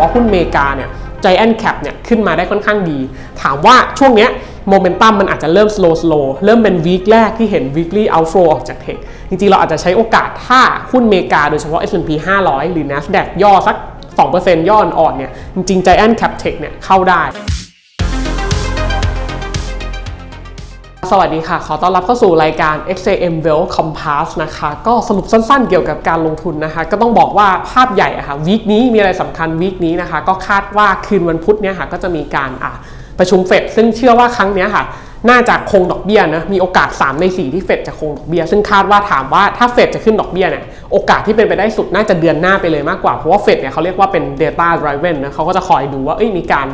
ว่าหุ้นเมกาเนี่ยใจแอนแคปเนี่ยขึ้นมาได้ค่อนข้างดี ถามว่าช่วงเนี้ยโมเมนตัมมันอาจจะเริ่ม slow slow เริ่มเป็นวีคแรกที่เห็น weekly outflow ออกจากเทคจริงๆ เราอาจจะใช้โอกาสถ้าหุ้นเมกาโดยเฉพาะ S&P 500 หรือ NASDAQ ย่อสัก 2%ย่ออ่อนเนี่ย จริงๆ Giant Cap Tech เนี่ยเข้าได้ สวัสดีค่ะ ขอต้อนรับเข้าสู่รายการ XAM Wealth Compass นะคะ ก็สรุปสั้นๆเกี่ยวกับการลงทุนนะคะ ก็ต้องบอกว่าภาพใหญ่อะค่ะวีคนี้มีอะไรสำคัญวีคนี้นะคะ ก็คาดว่าคืนวันพุธเนี่ยค่ะก็จะมีการอะประชุมเฟดซึ่งเชื่อว่าครั้งนี้ค่ะ น่าจะคงดอกเบี้ยนะ มีโอกาส 3 ใน 4 ที่เฟดจะคงดอกเบี้ย ซึ่งคาดว่าถามว่าถ้าเฟดจะขึ้นดอกเบี้ยเนี่ยโอกาสที่เป็นไปได้สุดน่าจะเดือนหน้าไปเลยมากกว่า เพราะว่าเฟดเนี่ยเขาเรียกว่าเป็น data driven นะเขาก็จะคอยดูว่าเอ้ยมีการ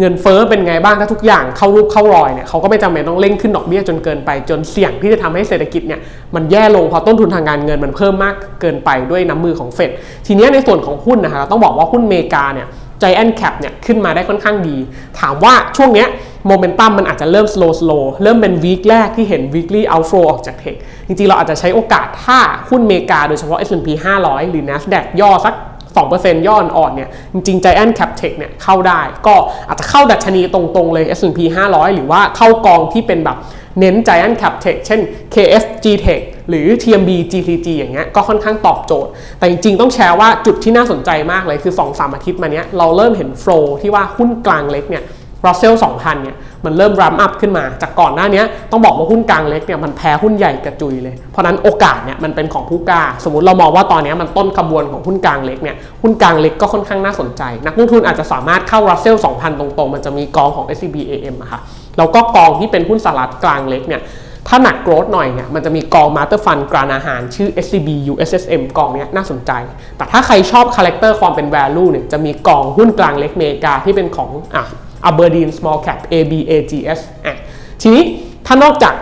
เงินเฟ้อเป็นไงบ้างถ้าทุกอย่างเข้ารูปเข้ารอยเนี่ยเขาก็ไม่จำเป็นต้องเร่งขึ้นดอกเบี้ยจนเกินไป จนเสี่ยงที่จะทำให้เศรษฐกิจเนี่ยมันแย่ลงเพราะต้นทุนทางการเงินมันเพิ่มมากเกินไปด้วยน้ำมือของเฟดทีนี้ในส่วนของหุ้นนะคะต้องบอกว่าหุ้นเมกาเนี่ย Giant Cap เนี่ยขึ้นมาได้ค่อนข้างดี ถามว่าช่วงเนี้ยโมเมนตัมมันอาจจะเริ่ม slow slow เริ่มเป็นวีคแรกที่เห็น weekly outflow ออกจากเทค จริงๆ เราอาจจะใช้โอกาสถ้าหุ้นเมกาโดยเฉพาะ S&P 500 หรือ NASDAQ ย่อสัก 2%ย่อนอ่อนเนี่ยจริงๆ Giant Cap Tech เนี่ยเข้าได้ ก็อาจจะเข้าดัชนีตรงๆ เลย S&P 500 หรือว่าเข้ากองที่เป็นแบบเน้น Giant Cap Tech เช่น KFG Tech หรือ TMB GTG อย่างเงี้ยก็ค่อนข้างตอบโจทย์ แต่จริงๆ ต้องแชร์ว่าจุดที่น่าสนใจมากเลยคือ 2-3 อาทิตย์มาเนี้ยเราเริ่มเห็นโฟลที่ว่าหุ้นกลางเล็กเนี่ย Russell 2000 เนี่ยมันเริ่มรัมอัพขึ้นมา จากก่อนหน้านี้ต้องบอกว่าหุ้นกลางเล็กเนี่ยมันแพ้หุ้นใหญ่กระจุยเลย เพราะนั้นโอกาสเนี่ยมันเป็นของผู้กล้า สมมติเรามองว่าตอนนี้มันต้นขบวนของหุ้นกลางเล็กเนี่ยหุ้นกลางเล็กก็ค่อนข้างน่าสนใจ นักลงทุนอาจจะสามารถเข้า Russell 2000 ตรงๆ มันจะมีกองของ SCB AM อะค่ะแล้วก็กองที่เป็นหุ้นสหรัฐกลางเล็กเนี่ยถ้าหนักโกรดหน่อยเนี่ยมันจะมีกองมาสเตอร์ฟันกรานอาหารชื่อ SCB USSM กองเนี้ยน่าสนใจ แต่ถ้าใครชอบคาแรคเตอร์ความเป็น value เนี่ยจะมีกองหุ้นกลางเล็กเมกาที่เป็นของอะ Aberdeen Small Cap ABAGS อะทีนี้ถ้านอกจาก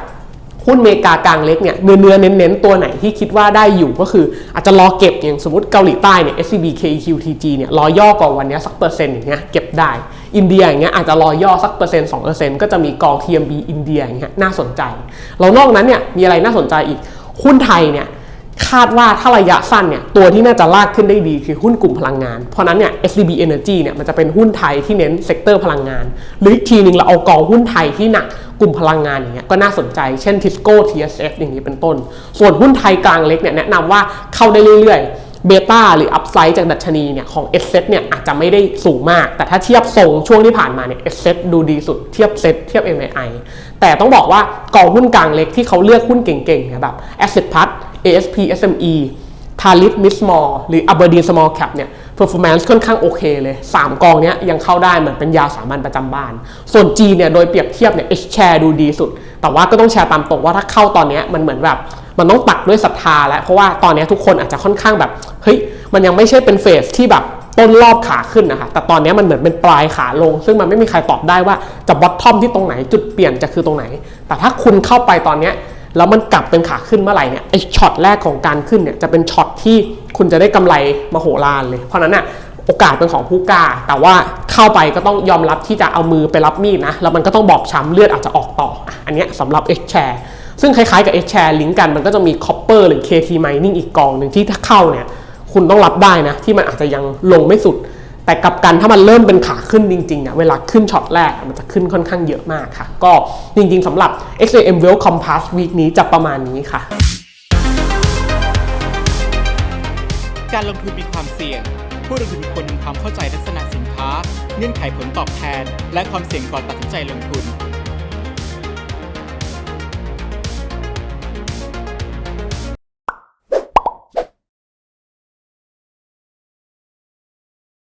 หุ้นเมกากลางเล็กเนี่ยเนื้อเนื้อเน้นๆ ตัวไหนที่คิดว่าได้อยู่ก็คืออาจจะรอเก็บอย่างสมมติเกาหลีใต้เนี่ย SCB KEQTG เนี่ยรอย่อกว่าวันนี้สักเปอร์เซ็นต์อย่างเงี้ยเก็บได้ อินเดียอย่างเงี้ยอาจจะรอย่อสักเปอร์เซ็นต์สองเปอร์เซ็นต์ก็จะมีกอง TMB อินเดียอย่างเงี้ยน่าสนใจแล้วนอกนั้นเนี่ยมีอะไรน่าสนใจอีกหุ้นไทยเนี่ย คาดว่าถ้าระยะสั้นเนี่ยตัวที่น่าจะลากขึ้นได้ดีคือหุ้นกลุ่มพลังงาน เพราะนั้นเนี่ย SCB Energy เนี่ยมันจะเป็นหุ้นไทยที่เน้นเซกเตอร์พลังงาน หรืออีกทีหนึ่งเราเอากองหุ้นไทยที่หนักกลุ่มพลังงานอย่างเงี้ยก็น่าสนใจเช่น Tisco TSF อย่างนี้เป็นต้น ส่วนหุ้นไทยกลางเล็กเนี่ยแนะนำว่าเข้าได้เรื่อยๆเบต้าหรืออัพไซด์จากดัชนีเนี่ยของ s อ t เซเนี่ยอาจจะไม่ได้สูงมาก แต่ถ้าเทียบทรงช่วงที่ผ่านมาเนี่ย s อ t ดูดีสุดเทียบเซ็ตเทียบ MAI แต่ต้องบอกว่ากองหุ้นกลางเล็กที่เขาเลือกหุ้นเก่งๆเนี่ยแบบ Asset Plus ASP SME ทาริสมิสมอลหรือ Aberdeen Small Cap เนี่ย performance ค่อนข้างโอเคเลย 3 กองเนี้ยยังเข้าได้เหมือนเป็นยาสามัญประจำบ้าน ส่วน G เนี่ยโดยเปรียบเทียบเนี่ย H share ดูดีสุด แต่ว่าก็ต้องแชร์ตามตรงว่าถ้าเข้าตอนเนี้ยมันเหมือนแบบมันต้องตักด้วยศรัทธาแล้วเพราะว่าตอนเนี้ยทุกคนอาจจะค่อนข้างแบบเฮ้ยมันยังไม่ใช่เป็นเฟสที่แบบต้นรอบขาขึ้นนะคะแต่ตอนเนี้ยมันเหมือนเป็นปลายขาลง ซึ่งมันไม่มีใครตอบได้ว่าจะบอททอมที่ตรงไหนจุดเปลี่ยนจะคือตรงไหน แต่ถ้าคุณเข้าไปตอนเนี้ย แล้วมันกลับเป็นขาขึ้นเมื่อไหร่เนี่ยไอช็อตแรกของการขึ้นเนี่ยจะเป็นช็อตที่คุณจะได้กำไรมโหฬารเลย เพราะนั้นน่ะโอกาสเป็นของผู้กล้า แต่ว่าเข้าไปก็ต้องยอมรับที่จะเอามือไปรับมีดนะ แล้วมันก็ต้องบอบช้ำเลือดอาจจะออกต่อ อันนี้สำหรับ H share ซึ่งคล้ายๆกับ H share ลิงก์กันมันก็จะมี copper หรือ KT mining อีกกองหนึ่งที่ถ้าเข้าเนี่ยคุณต้องรับได้นะ ที่มันอาจจะยังลงไม่สุด แต่กับกันถ้ามันเริ่มเป็นขาขึ้นจริงๆเนี่ยเวลาขึ้นช็อตแรกมันจะขึ้นค่อนข้างเยอะมากค่ะ ก็จริงๆสำหรับ XAM Wealth Compass Week นี้จะประมาณนี้ค่ะ การลงทุนมีความเสี่ยง ผู้ลงทุนควรมีความเข้าใจลักษณะสินค้า เงื่อนไขผลตอบแทน และความเสี่ยงก่อนตัดสินใจลงทุน